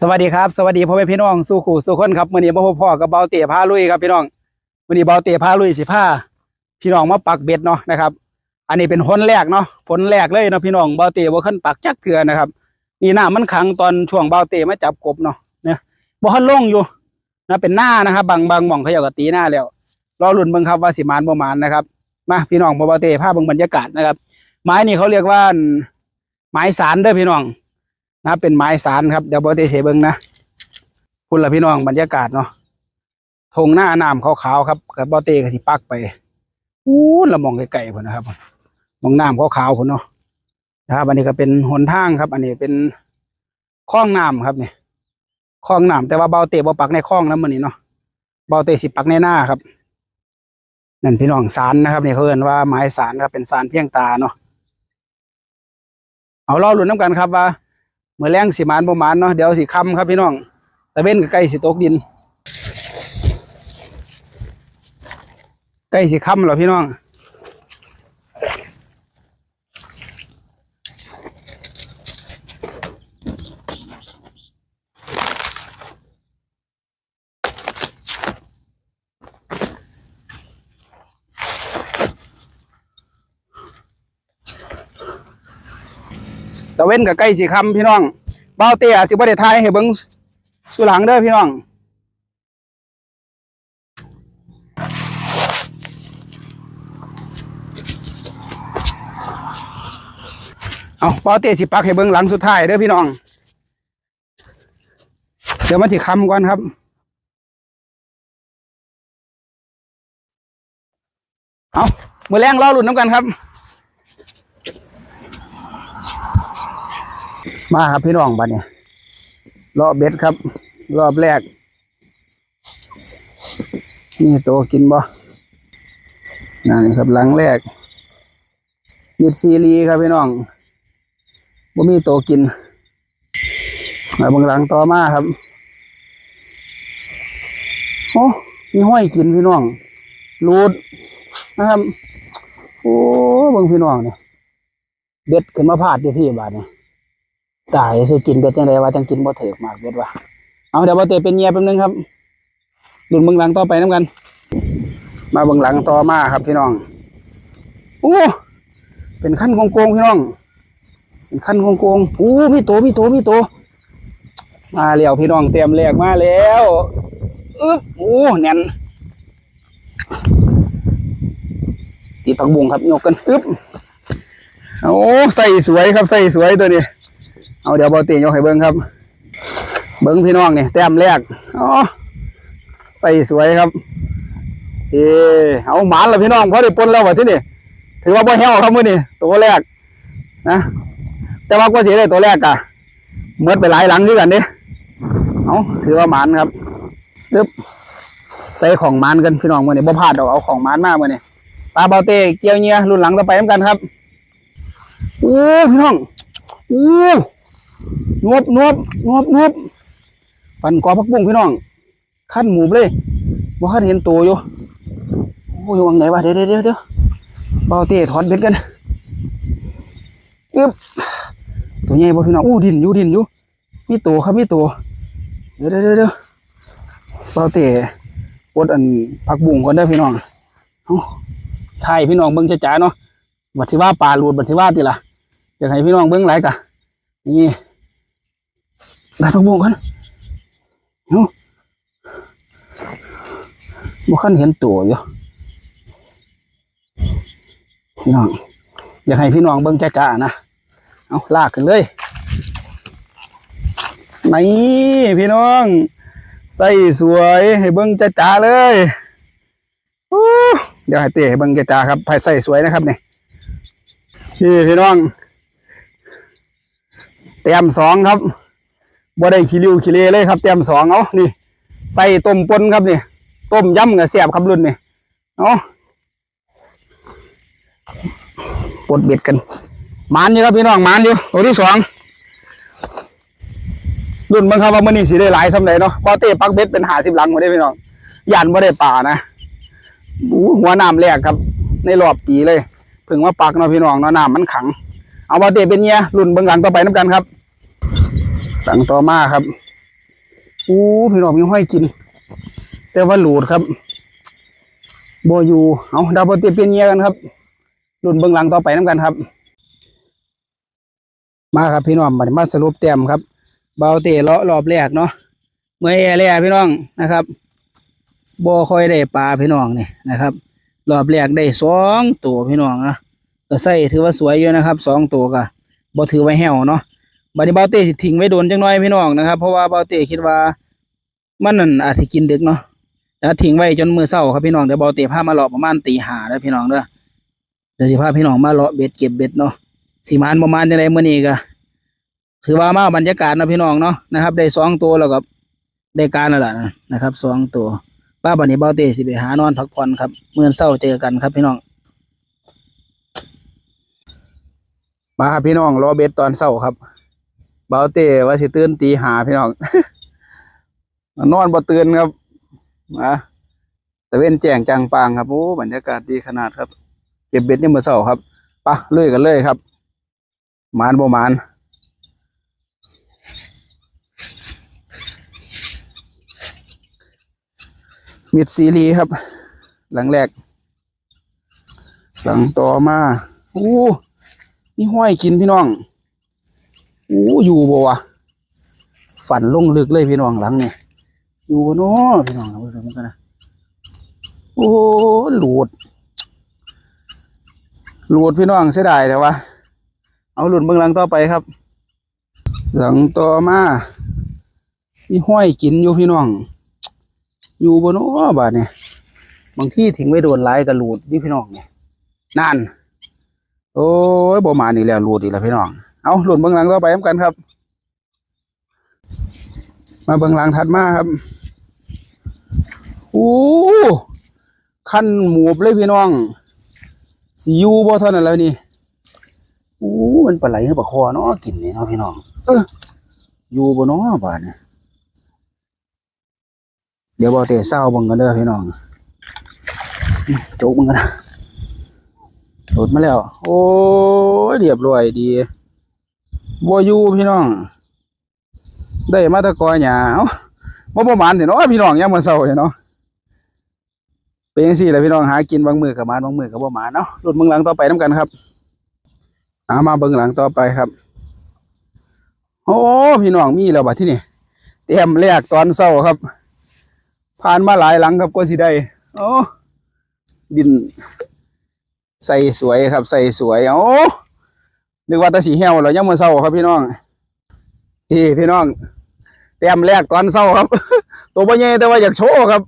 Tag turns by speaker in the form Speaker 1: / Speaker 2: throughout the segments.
Speaker 1: สวัสดีครับสวัสดีพ่อแม่พี่น้องสู้ขู่สู้คนครับมื้อนี้บ่พบพ่อกับเบาเตะพาลุยครับพี่น้องมื้อนี้เบาเตะพาลุยสิพาพี่น้องมาปักเบ็ดเนาะนะครับ อันนี้เป็นฝนแรกเนาะฝนแรกเลยเนาะพี่น้องเบาเตะบ่ขึ้นปักจักเทื่อนะครับ นี่หน้ามันขังตอนช่วงเบาเตะมาจับกบเนาะเนะบ่ทันลงอยู่นะเป็นหน้านะครับบางบางหม่องเขาเจ้ากตีหน้าแล้วรอลุ้นเบิ่งครับว่าสิมานบ่มานนะครับมาพี่น้องเบาเตะพาเบิ่งบรรยากาศนะครับ ไม้นี่เขาเรียกว่าไม้สารเด้อพี่น้อง นะเป็นไม้สารครับเดี๋ยวบอเตเสเบิงนะคุณละพี่น้องบรรยากาศเนาะทงหน้าน้ำขาวๆครับกับบอเตก็สิปักไปอู้ละมองไกลๆพุ่นะครับมองน้ำขาวๆพุ่นเนาะนะครับอันนี้ก็เป็นหนทางครับ อันนี้เป็นคลองน้ำครับเนี่ยคลองน้ำแต่ว่าเบาเตะบ่ปักในคลองแล้วมันนี่เนาะเบาเตสิปักในหน้าครับนั่นพี่น้องสารนะครับเนี่ยเขาเรียว่าไม้สารครับเป็นสารเพียงตาเนาะเอาเล่าลุ้นน้ำกันครับว่า เมื่อแรงสิมานประมาณเนาะเดี๋ยวสิคำครับพี่น้องตะเว้นกใกล้สิตกดินใกล้สิคำเหรอพี่น้อง ตะเว้นก็ใกล้สิค่ำพี่น้องเบ้าเตี้ยสิบ่ได้ทายให้เบิ่งสุหลังเด้อพี่น้องเอาเบ้าเตี้ยสิปักให้เบิ่งหลังสุดท้ายเด้อพี่น้อง เดี๋ยวมันสิคำก่อนครับเอามือแรงรอหลุดน้ำกันครับ มาครับพี่น้องบัดเนี่ยรอบเบ็ดครับ รอบแรก นี่ตัวกินบ่นี่ครับหลังแรกมิดซีรีครับพี่น้องบ่มีตัวกินมาบางหลังต่อมาครับโอ้มีห้อยกินพี่น้องรูดนะครับ โอ้บิ่งพี่น้องเนี่ยเบ็ดขึ้นมาพาดเดี๋ยวพี่บาดเนี่ย ตายสิกินเบ็ดจังไดว่าจังกินบ่ถือมากเบ็ดว่าเอาเดี๋ยวบ่เตะเป็นเงียแป๊บนึงครับดุนเบิ่งหลังต่อไปน้ำกัน มาเบิ่งหลังต่อมาครับพี่น้องโอ้เป็นขั้นโกงๆพี่น้อง เป็นขั้นโกงๆโอ้มีโตมีโตมีโตมาแล้วพี่น้องเตรียมแลกมาแล้วอึ๊บโอ้แน่นตีผักบุ้งครับยกกันอึ๊บโอ้ใส่สวยครับใส่สวยตัวนี้ เอาเดี๋ยวบอตียกให้เบิ้งครับ เบิ้งพี่น้องเนี่ยแต้มแรกอ๋อใส่สวยครับ เออเอาหมานแล้วพี่น้องพอได้ปนแล้ววะที่นี่ถือว่าบ่แห้วครับมื้อนี้ตัวแรกนะแต่ว่าก็เสียได้ตัวแรกอะเมื่อไปหลายหลังด้วยกันเด้เอาถือว่าหมานครับดึบใส่ของหมานกันพี่น้องมื้อนี้บ่พลาดดอกเอาของหมานมามื้อนี้ปลาเบาเต้เกี่ยวเงี้ยรุ่นหลังต่อไปน้ำกันครับโอ้พี่น้องโอ้ นวบนวบนวบนวบปันกอพักบุ้งพี่น้องขั้นหมูเลยบ่ขั้นเห็นตัวอยู่โอ้ยวังไหนวะเดี๋ยวเดี๋ยวเดี๋ยวเบาเตะถอนเบ็ดกันอึ๊บตัวใหญ่บ่พี่น้องอู้ดินอยู่ดินอยู่มีตัวครับมีตัวเดี๋ยวเดี๋ยวเดี๋ยวเบาเตะปดอันผักบุ้งก่อนได้พี่น้องเอ้าถ่ายพี่น้องเบิ่งจ๋าๆเนาะบัดสิว่าปลาหลุดบัดสิว่าติล่ะอยากให้พี่น้องเบิ่งหลกะนี่ ดัดผักบุ้งกันเนาะบ่คันเห็นตัวอยู่พี่น้อง อยากให้พี่น้องเบิ่งจ้าๆนะ เอาลากขึ้นเลยนี่พี่น้อง ใส่สวยให้เบิ่งจ้าๆเลยเดี๋ยวให้เตะให้เบิ่งจ้าๆครับให้ใส่สวยนะครับนี่นี่พี่น้องเตรียมสองครับ บ่ได้ขี้ริ้วขี้เลเลยครับเตรียมสองเอานี่ใส่ต้มปนครับนี่ต้มยำกับเสียบครับรุ่นนี่เอาปดเบ็ดกันมานอยู่ครับพี่น้องมานอยู่ตัวที่สองรุ่นบิ่งคับว่ามื้อนี้สิได้หลายสำใดเนาะบ่เต้ปักเบ็ดเป็น50หลังบ่ได้พี่น้องย่านบ่ได้ป่านะหัวน้ำแรกครับ ในรอบปีเลยเพิ่งมาปักเนาะพี่น้องเนาะน้ำมันขัง เอาบ่เต้เป็นเงี้ยรุ่นเบิ่งหลังต่อไปนํกันครับ หลังต่อมาครับอู้พี่น้องมีห้อยกิน แต่ว่าหลุดครับบ่อยู่เอาดาวบ่เตียเปียนเงียกันครับรุ่นเบื้องหลังต่อไปน้ำกันครับ มาครับพี่น้องมามาสรุปแต้มครับ เบาเตะเลาะรอบแรกเนาะเมื่อยแร่พี่น้องนะครับบ่ค่อยได้ปลาพี่น้องนี่นะครับ รอบแรกได้สองตัวพี่น้องนะก็ใส่ถือว่าสวยอยู่นะครับสองตัวก็บ่ถือไว้แห้วเนาะ บัดนี้เบาเตะสิทิ้งไว้โดนจังน้อยพี่น้องนะครับ เพราะว่าเบาเตะคิดว่า มันนั่นอาจสิกินดึกเนาะแล้วทิ้งไว้จนมือเช้าครับพี่น้องเดี๋ยวเบาเตะพามาเลาะประมาณตีห้าเด้อพี่น้องเด้อเดี๋ยวสิพาพี่น้องมาเลาะเบ็ดเก็บเบ็ดเนาะสิมานประมาณจังไดมื้อนี้ก็ถือว่ามาบรรยากาศนะพี่น้องเนาะนะครับ ได้สองตัวแล้วก็ได้การแล้วล่ะนะครับสองตัวป้าบันนี้เบาเต้สิไปหานอนพักผ่อนครับเมื่อเศร้าเจอกันครับพี่น้องมาครับพี่น้องรอเบ็ดตอนเศร้าครับ เบาเตว่าสิตื่นตีหาพี่น้องนอนบ่ตื่นครับมาแต่เว้นแจ้งจังปางครับโอ้บรรยากาศดีขนาดครับ เก็บเบ็ดนี่มือเศร้าครับปะเลยกันเลยครับหมานบ่หมานมิดซีรีครับ หลังแรก หลังต่อมา โอ้นี่ห้อยกินพี่น้อง อู้อยู่บ่วะฝันลงลึกเลยพี่น้องหลังเนี่ยอยู่บ่เนาะพี่น้องเอาไปดูกันนะโอ้หลุดหลุดพี่น้องเสียดายแต่ว่าเอาหลุดเบื้องหลังต่อไปครับ หลังต่อมานี่ห้อยกินอยู่พี่น้อง อยู่บนโอ้บาดเนี่ยบางที่ทิ้งไว้โดนไล่กระลูดนี่พี่น้องเนี่ยนั่นโอ้ยบ่มานี่แล้วหลูดอีกแล้วพี่น้อง เอาหลุดเบื้องหลังต่อไปน้ำกันครับ มาเบื้องหลังถัดมาครับโอ้ขั้นหมูบเลยพี่น้อง สียูบ่เท่านั้นแล้วนี่โอ้มันปลาไหลหรือปลาคอเนาะกินนี่เนาะพี่น้อง เอออยู่บ่เนาะบาดเนี่ยเดี๋ยวบอเตะเศร้าบังกันเด้อพี่น้องโจกมึงกันนะหลุดมาแล้ว โอ้ยเรียบร้อยดี บัวอยู่พี่น้อง ได้มาตะกอหยาเอ้าบ่ประมาณเถอะเนาะพี่น้องยามมื้อเช้าเนาะเป็นจังซี่แหละพี่น้องหากินบางมือกับมานบางมือกับบ่มาเนาะหลุดเบิ่งหลังต่อไปนํกันครับอามาเบิ่งหลังต่อไปครับ โอ้พี่น้องมีแล้วบัดที่นี่เตรียมแรกตอนเช้าครับ ผ่านมาหลายหลังครับก็สิได้โอ้ดิน ใส่สวยครับ ใส่สวยโอ้ นึกว่าแตะสีเหี่ยวแล้วยังมาเศร้าครับพี่น้องพี่พี่น้องเตรียมแรกตอนเศร้าครับ ตัวบ่ใหญ่แต่ว่าอยากโชว์ครับ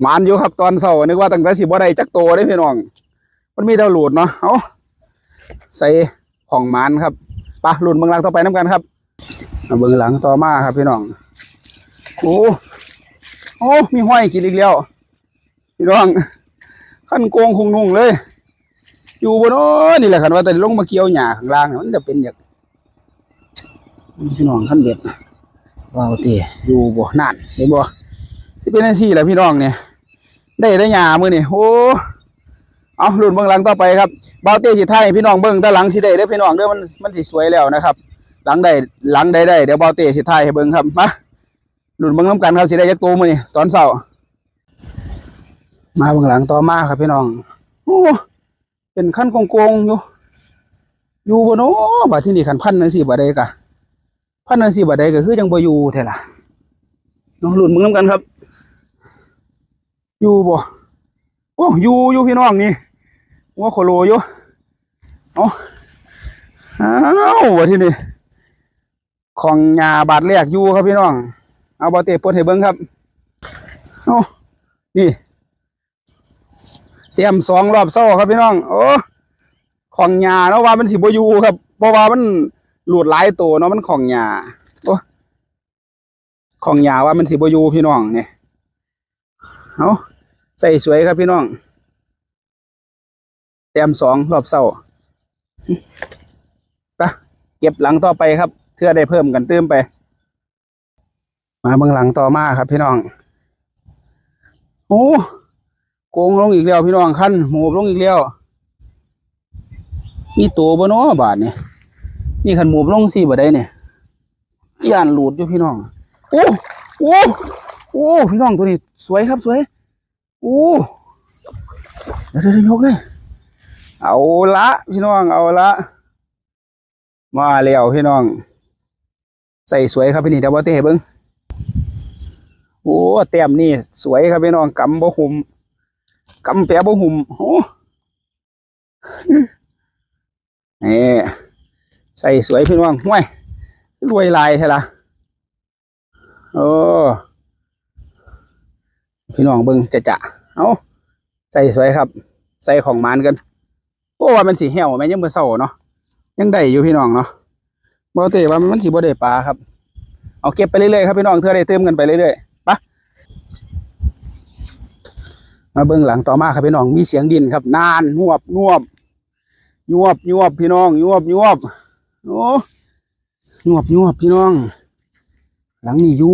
Speaker 1: หมานอยู่ครับตอนเศร้านึกว่าตั้งแต่สิบ่ได้จักโตได้พี่น้อง มันมีแต่หลุดเนาะเอาใส่ของหมานครับปะหลุดเบื้องหลังต่อไปน้ำกันครับเบื้องหลังต่อมาครับพี่น้องโอ้โอ้มีห้อยกินอีกแล้วพี่น้องขั้นโกงคงนุ่งเลย อยู่บนอ้นี่แหละคันว่าแต่ลงมาเกี่ยวหญ้าข้างล่างเนี่ยมันจะเป็นอย่างพี่น้องขั้นเด็ดว้าวเตะอยู่บ่นั่นเห็นบ่สิเป็นจังซี่แหละพี่น้องเนี่ยได้แต่หญ้ามือนี่โอ้เอารุ่นเบื้องหลังต่อไปครับเบาเต้สิไทยพี่น้องเบิ่งแต่หลังสิได้เด้อพี่น้องเด้อมันมันสิสวยแล้วนะครับ หลังได้หลังได้ได้เดี๋ยวเบาเต้สิไทยให้เบิ่งครับมาหลุดเบิ่งน้ำกันครับสิได้ยักตัวมื้อนี้ตอนเช้ามาเบื้องหลังต่อมาครับพี่น้องโอ้ เป็นขั้นโกงๆอยู่ อยู่บ่เนาะบัดที่นี่คันพันจังซี่บ่ได้กะ พันจังซี่บ่ได้ก็คือจังบ่อยู่แท้ล่ะน้องหลุดเบิ่งน้ำกันครับ อยู่บ่โอ้อยู่อยู่พี่น้องนี่ว่าโคโลอยู่เอาอ้าบัดที่นี่ของยาบาดแรกอยู่ครับพี่น้อง เอาบอเตะปลดให้เบิ้งครับโอ้นี่ ตรียมสองรอบเศร้าครับพี่น้อง โอ้ของหยาเนาะว่ามันสิบอยู่ครับเพราะว่ามันหลุดหลายตัวเนาะมันของหยาโอ้ของหยาว่ามันสิบอยู่พี่น้องเนี่ยเอาใส่สวยครับพี่น้อง เตรียมสองรอบเศร้าไปเก็บหลังต่อไปครับเพื่อได้เพิ่มกันเติมไป มาเบื้องหลังต่อมาครับพี่น้อง โอ้ โกงลงอีกแล้วพี่น้องขั้นหมูบลงอีกแล้ว มีตัวบเนอบาทเนี่ยนี่ขันหมูบลงสี่บาได้เนี่ยย่านหลุดอยู่พี่น้องโอ้โอ้โอ้พี่น้องตัวนี้สวยครับสวยโอ้เดี๋ยวเดี๋ยวยกเลย เอาละพี่น้องเอาละมาแล้วพี่น้อง ใส่สวยครับพี่นี่เดี๋ยวบ่เต้เบิ้งโอ้แต้มนี่สวยครับพี่น้องกำบ่หุ่ม กำแปะบ่หุ่มโอ้นี่ใส่สวยพี่น้องห้วยรวยลายใช่ละโอ้พี่น้องเบิ้งจะจะเอาใส่สวยครับ ใส่ของมานกันโอ้ว่ามันสีเหี่ยวแม่ยังเมื่อเช้าเนาะยังได้อยู่พี่น้องเนาะบ่เตว่ามันสิบ่ได้ปลาครับ เอาเก็บไปเรื่อยๆครับพี่น้องเธอได้เติมกันไปเรื่อยๆไปะ มาเบื้องหลังต่อมาครับพี่น้องมีเสียงดินครับ นานงวบงวบยวบยวบพี่น้องยวบยวบโอ้ยวบยวบพี่น้อง หลังนี่ยู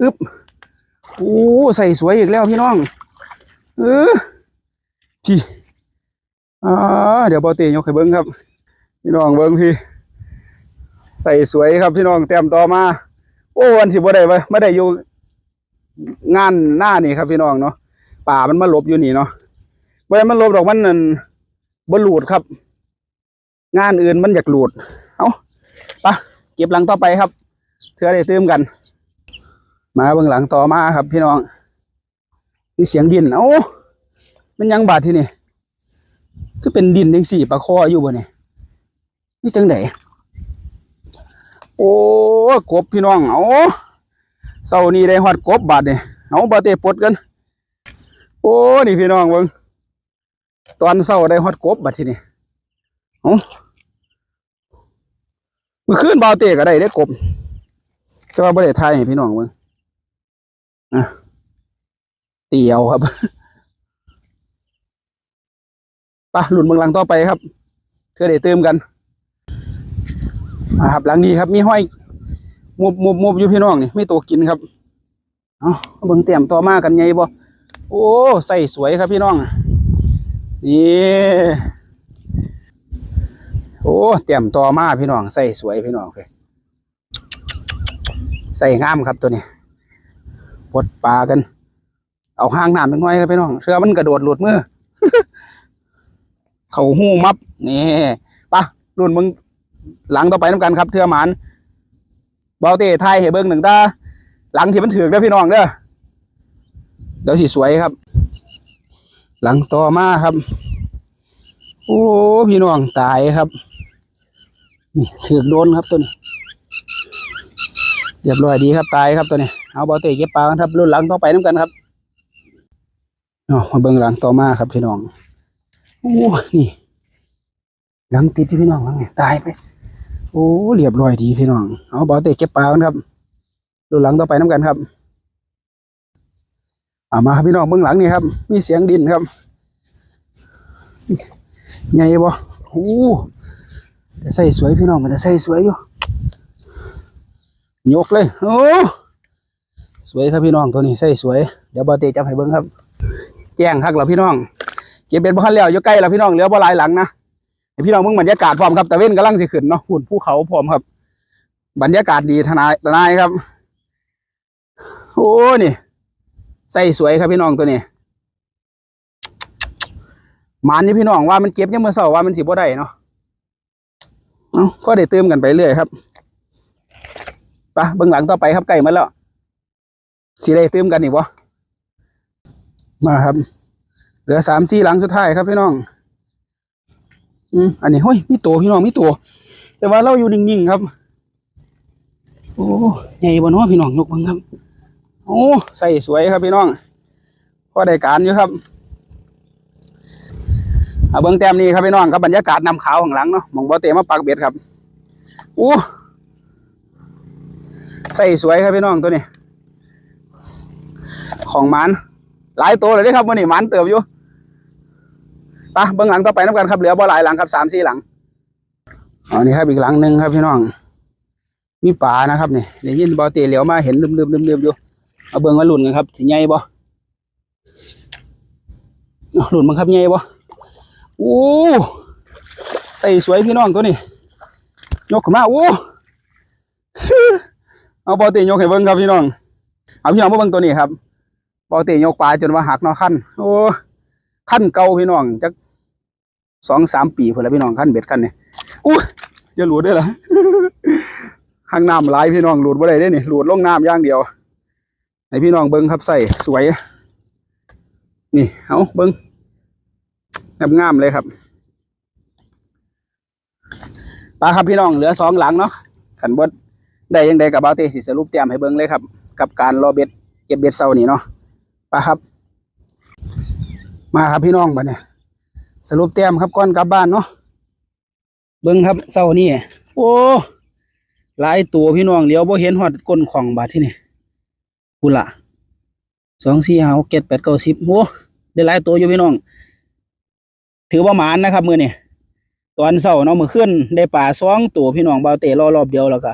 Speaker 1: อึบโอ้ใส่สวยอีกแล้วพี่น้อง เออพี่อ่าเดี๋ยวบอเตยกให้เบิ้งครับ พี่น้องเบิ้งพี่ ใส่สวยครับพี่น้องเตรียมต่อมา โอ้วันสิบ่ได้ไวไม่ได้อยู่งานหน้านี่ครับพี่น้องเนาะ ป่ามันมาหลบอยู่นี่เนาะบ่ได้มันหลบดอกมันนั่นบ่หลุดครับ งานอื่นมันอยากหลุดเอาไปะเก็บหลังต่อไปครับเถื่อได้เติมกัน มาเบื้องหลังต่อมาครับ พี่น้องมีเสียงดินเอ้ามันยังบาดที่นี่คือเป็นดินจังสี่ปลาคออยู่บ่เนี่ยนี่จังไดโอ้กบพี่น้องเอาเสานี้ได้ฮอดกบบาดเนี่ยเอาบาเตะปดกัน อ้นี่พี่น้องเบิ่งตอนเสาร์ได้ฮอดกบบาดทีนี่เอามื่อคืนบาเตะก็ได้ได้กบแต่ว่าบ่ได้ทายให้พี่น้องเบิ่งอะเตียวครับไปะหลุนเมืองหลังต่อไปครับเพื่อได้เติมกันครับหลังนี้ครับมีห้อยมุบมุบมุบอยู่พี่น้องนี่ไม่ตัวกินครับ เอาเบิ่งเตรียมต่อมากันไงบ่ โอ้ใส่สวยครับพี่น้อง นี่โอ้เตรียมต่อมาพี่น้องใส่สวยพี่น้องเลยใส่งามครับตัวนี้ปดปลากัน เอาห้างน้ำเป็นน้อยครับพี่น้องเชื่อมันกระโดดหลุดมือเขาหู้มับนี่ปะรุ่นมึงหลังต่อไปน้ำกันครับเทือหมานเบาเต้ไทยเห็เบิ้งหนึ่งตาหลังที่มันถือกเด้อพี่น้องเด้อ ดี๋ยวสิสวยครับ หลังต่อมาครับ โอ้พี่น้องตายครับนี่ถือโดนครับตัวนี้เรียบร้อยดีครับตายครับตัวนี้เอาบาเต้เก็บปลาครับรุ่นหลังต่อไปน้ำกันครับเอามาเบิ้งหลังต่อมาครับพี่น้องโอ้นี่หลังติดที่พี่น้องหลังเนี่ยตายไปโอ้เรียบร้อยดีพี่น้องเอาบอเตะเก็บปลาครับดูหลังต่อไปน้ำกันครับ อามาครับพี่น้องเบื้องหลังนี่ครับ มีเสียงดินครับใหญ่บ่โอ้แต่ใส่สวยพี่น้องมันจะใส่สวยอยู่ยกเลยโอ้สวยครับพี่น้องตัวนี้ใส่สวย เดี๋ยวบอเตจับให้เบิ้งครับ แจ้งคักเหรอพี่น้อง เก็บเป็นบ้านแล้วอยู่ใกล้แล้วพี่น้องเหลือบ่หลายหลังนะให้พี่น้องมึงบรรยากาศพร้อมครับแต่เว้นกำลังสิขึ้นเนาะหุ่นภูเขาพร้อมครับ บรรยากาศดีทนายทนายครับ โอ้นี่ ใส่สวยครับพี่น้องตัวนี้หมันนี่พี่น้องว่ามันเก็บยังเมื่อเสาร์ว่ามันสิบ่ได้เนาะเอ้าก็ได้เติมกันไปเรื่อยครับไปเบื้องหลังต่อไปครับใกล้มาแล้วสิได้เติมกันอีกวะมาครับ เหลือสามสี่หลังสุดท้ายครับพี่น้อง อืมอันนี้เฮ้ยมีตัวพี่น้องมีตัวแต่ว่าเราอยู่นิ่งๆครับ โอ้ใหญ่บ่เนาะพี่น้องยกบังครับ โอ้ใส่สวยครับพี่น้องพอได้การอยู่ครับเอาเบิ้องแต้มนี้ครับพี่น้องครับบรรยากาศนำขาวข้างหลังเนาะมองบ่เตะมาปักเบ็ดครับโอ้ใส่สวยครับพี่น้องตัวนี้ ของมันหลายตัวเลยด้ครับวันนี้มันเติบอยู่ปะเบื้องหลังต่อไปน้ำกันครับเหลือบ่หลายหลังครับสามสี่หลังอันนี้ครับอีกหลังหนึ่งครับพี่น้องมีป่านะครับนี่ได้ยินบอเตเหลียวมาเห็นลืมลืมลืมลืมอยู่ เอาเบื้งมาหลุนกันครับสิใหญ่บ่เอหลุนบังครับใหญ่บ่โอ้ใส่สวยพี่น้องตัวนี้ยกขึ้นมาโอ้เอาเบาเตยกให้เบิ่งครับพี่น้อง เอาพี่น้องมาเบิ่งตัวนี้ครับเบาเตยกปลาจนว่าหักนาะขั้นโอ้ขั้นเก่าพี่น้องจักสองสามปีเพุ่นแล้วพี่น้องขั้นเบ็ดขั้นเนี่ยอู้จะหลุดได้เหรอข้างน้ำหลายพี่น้องหลุดบ่ได้เด้นี่หลุดลงน้ำอย่างเดียว ให้พี่น้องเบิ่งครับใส่สวย นี่เอาเบิ่งงามๆเลยครับปลาครับพี่น้องเหลือสองหลังเนาะขันบดได้ยังได้กับเบาเตสิสรุปเตรียมให้เบิ่งเลยครับ กับการรอเบ็ดเก็บเบ็ดเซานี่เนาะปลาครับ มาครับพี่น้องบัดเนี่ยสรุปเตรียมครับก่อนกลับบ้านเนาะเบิ่งครับเซานี่โอ้หลายตัวพี่น้องเลี้ยวบ่เห็นฮอดก้นของบาดที่นี่ พูละสองสี่ห้าหกเจ็ดแปดเก้าสิบโอ้ได้หลายตัวอยู่พี่น้อง ถือว่าหมานนะครับมือนี่ตอนเช้าเนาะมือขึ้นได้ปลาสองตัวพี่น้องเบาเตะรอรอบเดียวแล้วก็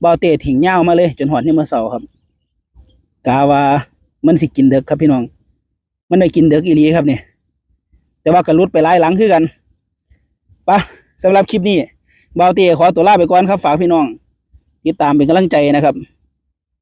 Speaker 1: เบาเตะถิงเง่าวมาเลย จนหอดนี่มือเช้าครับกาว่ามันสิกินเด็กครับพี่น้อง มันได้กินเด็กอีหลีครับเนี่ยแต่ว่ากระลุดไปหลายหลังคือกันปะสำหรับคลิปนี้เบาเตะขอตัวลาไปก่อนครับฝากพี่น้องติดตามเป็นกำลังใจนะครับ